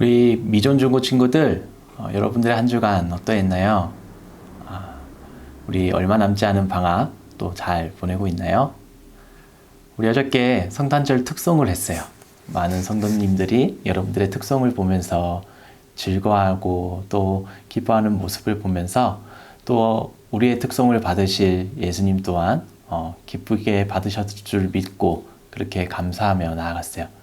우리 미존 중고 친구들 어, 여러분들의 한 주간 어떠했나요? 아, 우리 얼마 남지 않은 방학 또 잘 보내고 있나요? 우리 어저께 성탄절 특송을 했어요. 많은 성도님들이 여러분들의 특송을 보면서 즐거워하고 또 기뻐하는 모습을 보면서 또 우리의 특송을 받으실 예수님 또한 어, 기쁘게 받으셨을 줄 믿고 그렇게 감사하며 나아갔어요.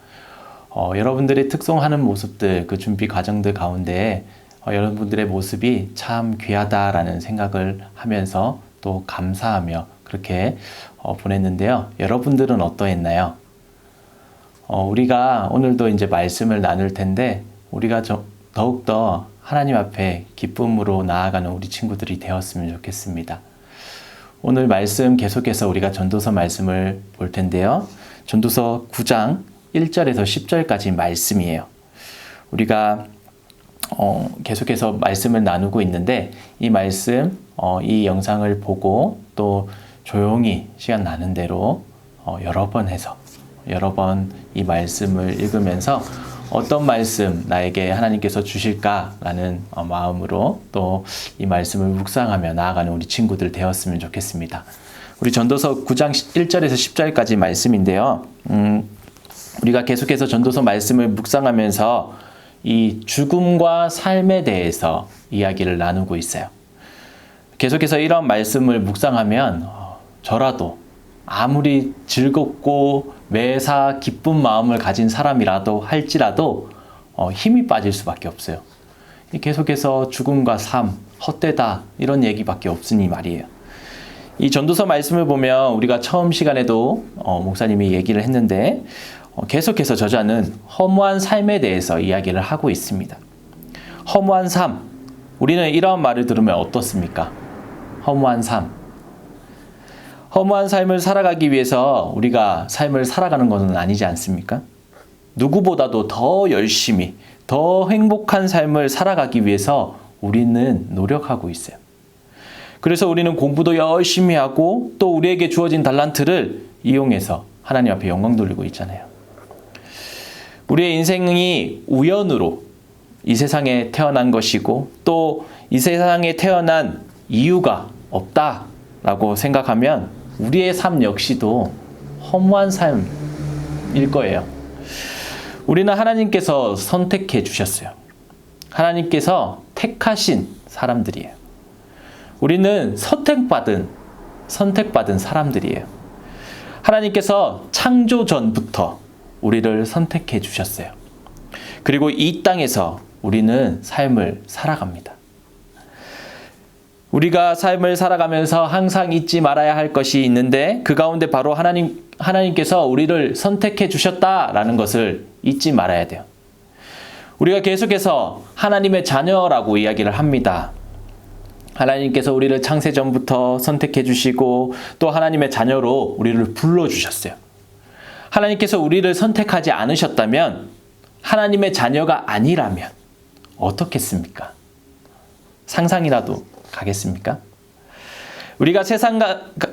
어, 여러분들의 특송하는 모습들, 그 준비 과정들 가운데 어, 여러분들의 모습이 참 귀하다라는 생각을 하면서 또 감사하며 그렇게 어, 보냈는데요. 여러분들은 어떠했나요? 어, 우리가 오늘도 이제 말씀을 나눌 텐데 우리가 저, 더욱더 하나님 앞에 기쁨으로 나아가는 우리 친구들이 되었으면 좋겠습니다. 오늘 말씀 계속해서 우리가 전도서 말씀을 볼 텐데요. 전도서 9장 1절에서 10절까지 말씀이에요. 우리가 어, 계속해서 말씀을 나누고 있는데 이 말씀, 어, 이 영상을 보고 또 조용히 시간 나는 대로 어, 여러 번 해서 여러 번 이 말씀을 읽으면서 어떤 말씀 나에게 하나님께서 주실까라는 어, 마음으로 또 이 말씀을 묵상하며 나아가는 우리 친구들 되었으면 좋겠습니다. 우리 전도서 9장 1절에서 10절까지 말씀인데요. 음, 우리가 계속해서 전도서 말씀을 묵상하면서 이 죽음과 삶에 대해서 이야기를 나누고 있어요. 계속해서 이런 말씀을 묵상하면 어, 저라도 아무리 즐겁고 매사 기쁜 마음을 가진 사람이라도 할지라도 어, 힘이 빠질 수밖에 없어요. 계속해서 죽음과 삶, 헛되다 이런 얘기밖에 없으니 말이에요. 이 전도서 말씀을 보면 우리가 처음 시간에도 어, 목사님이 얘기를 했는데 어, 계속해서 저자는 허무한 삶에 대해서 이야기를 하고 있습니다. 허무한 삶. 우리는 이러한 말을 들으면 어떻습니까? 허무한 삶. 허무한 삶을 살아가기 위해서 우리가 삶을 살아가는 것은 아니지 않습니까? 누구보다도 더 열심히, 더 행복한 삶을 살아가기 위해서 우리는 노력하고 있어요. 그래서 우리는 공부도 열심히 하고 또 우리에게 주어진 달란트를 이용해서 하나님 앞에 영광 돌리고 있잖아요. 우리의 인생이 우연으로 이 세상에 태어난 것이고 또 이 세상에 태어난 이유가 없다라고 생각하면 우리의 삶 역시도 허무한 삶일 거예요. 우리는 하나님께서 선택해 주셨어요. 하나님께서 택하신 사람들이에요. 우리는 선택받은 선택받은 사람들이에요. 하나님께서 창조 전부터 우리를 선택해 주셨어요. 그리고 이 땅에서 우리는 삶을 살아갑니다. 우리가 삶을 살아가면서 항상 잊지 말아야 할 것이 있는데 그 가운데 바로 하나님 하나님께서 우리를 선택해 주셨다라는 것을 잊지 말아야 돼요. 우리가 계속해서 하나님의 자녀라고 이야기를 합니다. 하나님께서 우리를 창세 전부터 선택해 주시고 또 하나님의 자녀로 우리를 불러 주셨어요. 하나님께서 우리를 선택하지 않으셨다면 하나님의 자녀가 아니라면 어떻겠습니까? 상상이라도 가겠습니까? 우리가 세상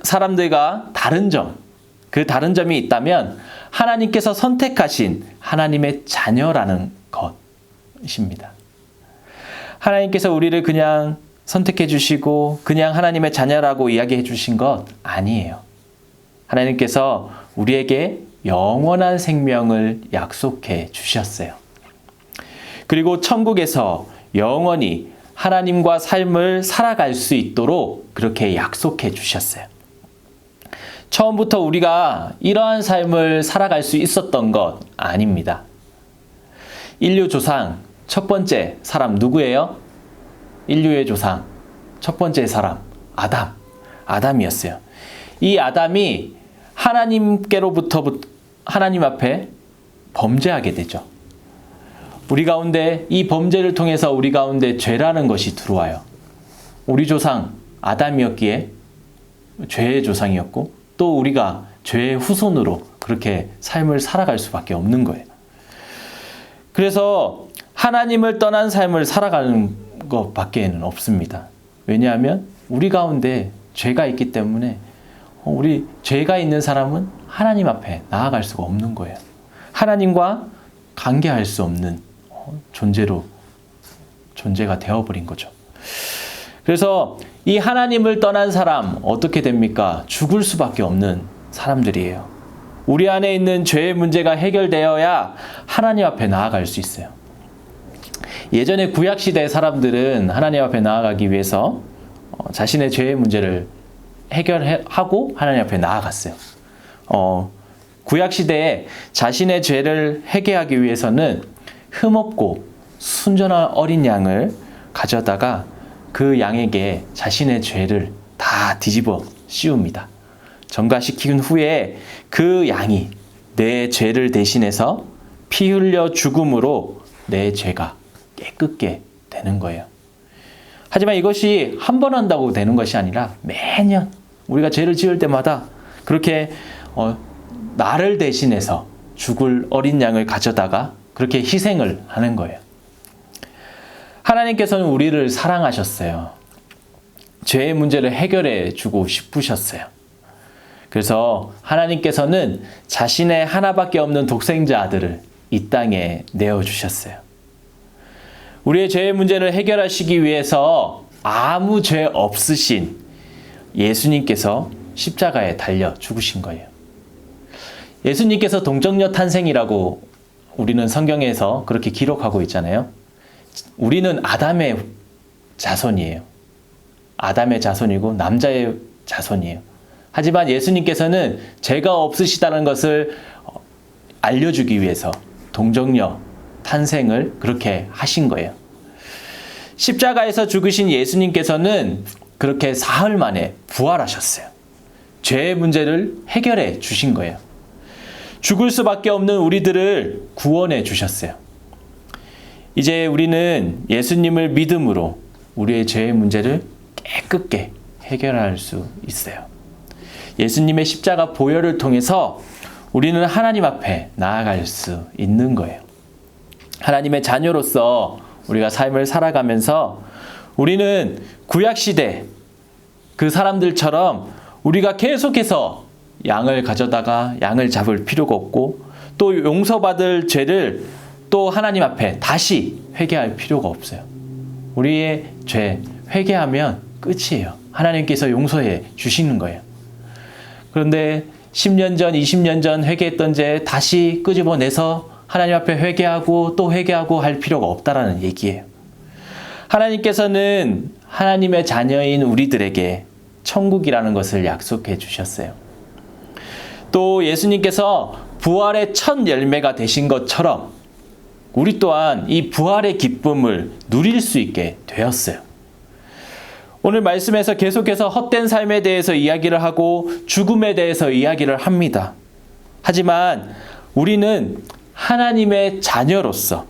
사람들과 다른 점, 그 다른 점이 있다면 하나님께서 선택하신 하나님의 자녀라는 것입니다. 하나님께서 우리를 그냥 선택해 주시고 그냥 하나님의 자녀라고 이야기해 주신 것 아니에요. 하나님께서 우리에게 영원한 생명을 약속해 주셨어요. 그리고 천국에서 영원히 하나님과 삶을 살아갈 수 있도록 그렇게 약속해 주셨어요. 처음부터 우리가 이러한 삶을 살아갈 수 있었던 것 아닙니다. 인류 조상 첫 번째 사람 누구예요? 인류의 조상 첫 번째 사람 아담. 아담이었어요. 이 아담이 하나님께로부터 하나님 앞에 범죄하게 되죠. 우리 가운데 이 범죄를 통해서 우리 가운데 죄라는 것이 들어와요. 우리 조상 아담이었기에 죄의 조상이었고 또 우리가 죄의 후손으로 그렇게 삶을 살아갈 수밖에 없는 거예요. 그래서 하나님을 떠난 삶을 살아가는 것밖에는 없습니다. 왜냐하면 우리 가운데 죄가 있기 때문에 우리 죄가 있는 사람은 하나님 앞에 나아갈 수가 없는 거예요. 하나님과 관계할 수 없는 어, 존재로 존재가 되어버린 거죠. 그래서 이 하나님을 떠난 사람 어떻게 됩니까? 죽을 수밖에 없는 사람들이에요. 우리 안에 있는 죄의 문제가 해결되어야 하나님 앞에 나아갈 수 있어요. 예전에 구약 시대 사람들은 하나님 앞에 나아가기 위해서 어, 자신의 죄의 문제를 해결하고 하나님 앞에 나아갔어요. 어, 구약 시대에 자신의 죄를 회개하기 위해서는 흠없고 순전한 어린 양을 가져다가 그 양에게 자신의 죄를 다 뒤집어 씌웁니다. 전가시킨 후에 그 양이 내 죄를 대신해서 피 흘려 죽음으로 내 죄가 깨끗게 되는 거예요. 하지만 이것이 한 번 한다고 되는 것이 아니라 매년 우리가 죄를 지을 때마다 그렇게 어, 나를 대신해서 죽을 어린 양을 가져다가 그렇게 희생을 하는 거예요. 하나님께서는 우리를 사랑하셨어요. 죄의 문제를 해결해 주고 싶으셨어요. 그래서 하나님께서는 자신의 하나밖에 없는 독생자 아들을 이 땅에 내어 주셨어요. 우리의 죄의 문제를 해결하시기 위해서 아무 죄 없으신 예수님께서 십자가에 달려 죽으신 거예요. 예수님께서 동정녀 탄생이라고 우리는 성경에서 그렇게 기록하고 있잖아요. 우리는 아담의 자손이에요. 아담의 자손이고 남자의 자손이에요. 하지만 예수님께서는 죄가 없으시다는 것을 알려주기 위해서 동정녀 탄생을 그렇게 하신 거예요. 십자가에서 죽으신 예수님께서는 그렇게 사흘 만에 부활하셨어요. 죄의 문제를 해결해 주신 거예요. 죽을 수밖에 없는 우리들을 구원해 주셨어요. 이제 우리는 예수님을 믿음으로 우리의 죄의 문제를 깨끗게 해결할 수 있어요. 예수님의 십자가 보혈을 통해서 우리는 하나님 앞에 나아갈 수 있는 거예요. 하나님의 자녀로서 우리가 삶을 살아가면서 우리는 구약시대 그 사람들처럼 우리가 계속해서 양을 가져다가 양을 잡을 필요가 없고 또 용서받을 죄를 또 하나님 앞에 다시 회개할 필요가 없어요. 우리의 죄 회개하면 끝이에요. 하나님께서 용서해 주시는 거예요. 그런데 10년 전, 20년 전 회개했던 죄 다시 끄집어내서 하나님 앞에 회개하고 또 회개하고 할 필요가 없다라는 얘기예요. 하나님께서는 하나님의 자녀인 우리들에게 천국이라는 것을 약속해 주셨어요. 또 예수님께서 부활의 첫 열매가 되신 것처럼 우리 또한 이 부활의 기쁨을 누릴 수 있게 되었어요. 오늘 말씀에서 계속해서 헛된 삶에 대해서 이야기를 하고 죽음에 대해서 이야기를 합니다. 하지만 우리는 하나님의 자녀로서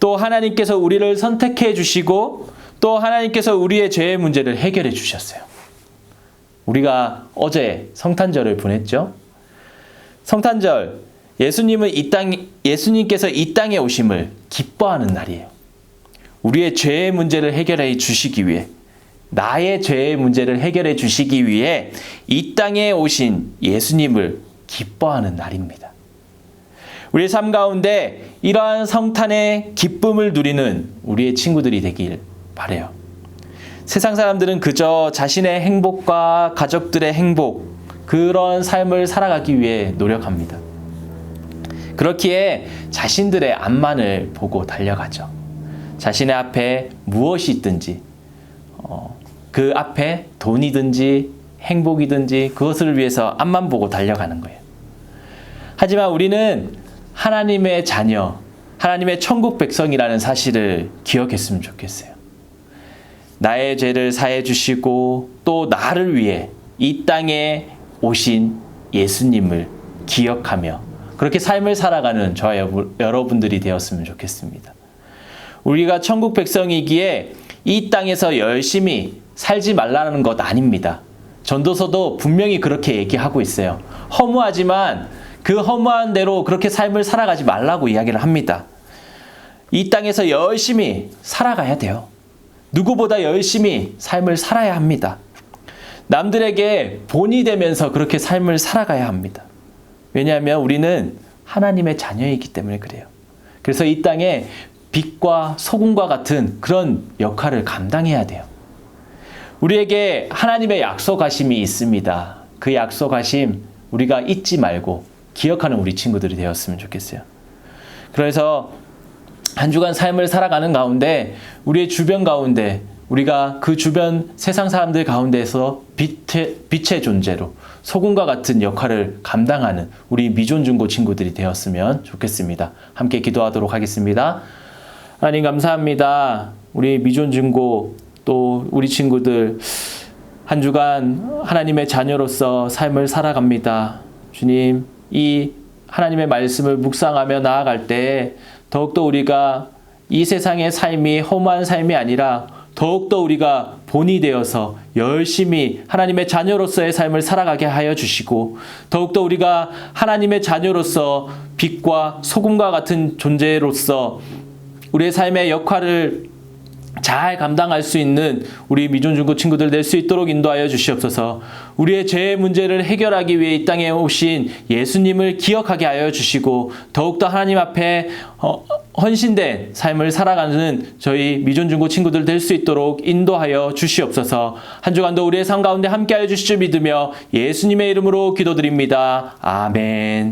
또 하나님께서 우리를 선택해 주시고 또 하나님께서 우리의 죄의 문제를 해결해 주셨어요. 우리가 어제 성탄절을 보냈죠. 성탄절 예수님은 이 땅 예수님께서 이 땅에 오심을 기뻐하는 날이에요. 우리의 죄의 문제를 해결해 주시기 위해 나의 죄의 문제를 해결해 주시기 위해 이 땅에 오신 예수님을 기뻐하는 날입니다. 우리의 삶 가운데 이러한 성탄의 기쁨을 누리는 우리의 친구들이 되길 바래요. 세상 사람들은 그저 자신의 행복과 가족들의 행복 그런 삶을 살아가기 위해 노력합니다. 그렇기에 자신들의 앞만을 보고 달려가죠. 자신의 앞에 무엇이 있든지 어, 그 앞에 돈이든지 행복이든지 그것을 위해서 앞만 보고 달려가는 거예요. 하지만 우리는 하나님의 자녀, 하나님의 천국 백성이라는 사실을 기억했으면 좋겠어요. 나의 죄를 사해 주시고 또 나를 위해 이 땅에 오신 예수님을 기억하며 그렇게 삶을 살아가는 저와 여러분들이 되었으면 좋겠습니다. 우리가 천국 백성이기에 이 땅에서 열심히 살지 말라는 것 아닙니다. 전도서도 분명히 그렇게 얘기하고 있어요. 허무하지만 그 허무한 대로 그렇게 삶을 살아가지 말라고 이야기를 합니다. 이 땅에서 열심히 살아가야 돼요. 누구보다 열심히 삶을 살아야 합니다. 남들에게 본이 되면서 그렇게 삶을 살아가야 합니다. 왜냐하면 우리는 하나님의 자녀이기 때문에 그래요. 그래서 이 땅에 빛과 소금과 같은 그런 역할을 감당해야 돼요. 우리에게 하나님의 약속하심이 있습니다. 그 약속하심 우리가 잊지 말고 기억하는 우리 친구들이 되었으면 좋겠어요. 그래서 한 주간 삶을 살아가는 가운데 우리의 주변 가운데 우리가 그 주변 세상 사람들 가운데서 빛의, 빛의 존재로 소금과 같은 역할을 감당하는 우리 미존 중고 친구들이 되었으면 좋겠습니다. 함께 기도하도록 하겠습니다. 하나님 감사합니다. 우리 미존 중고 또 우리 친구들 한 주간 하나님의 자녀로서 삶을 살아갑니다. 주님, 이 하나님의 말씀을 묵상하며 나아갈 때 더욱더 우리가 이 세상의 삶이 허무한 삶이 아니라 더욱더 우리가 본이 되어서 열심히 하나님의 자녀로서의 삶을 살아가게 하여 주시고 더욱더 우리가 하나님의 자녀로서 빛과 소금과 같은 존재로서 우리의 삶의 역할을 잘 감당할 수 있는 우리 미존 중고 친구들 될 수 있도록 인도하여 주시옵소서. 우리의 죄의 문제를 해결하기 위해 이 땅에 오신 예수님을 기억하게 하여 주시고 더욱더 하나님 앞에 어, 헌신된 삶을 살아가는 저희 미존 중고 친구들 될 수 있도록 인도하여 주시옵소서. 한 주간도 우리의 삶 가운데 함께하여 주실 줄 믿으며 예수님의 이름으로 기도드립니다. 아멘.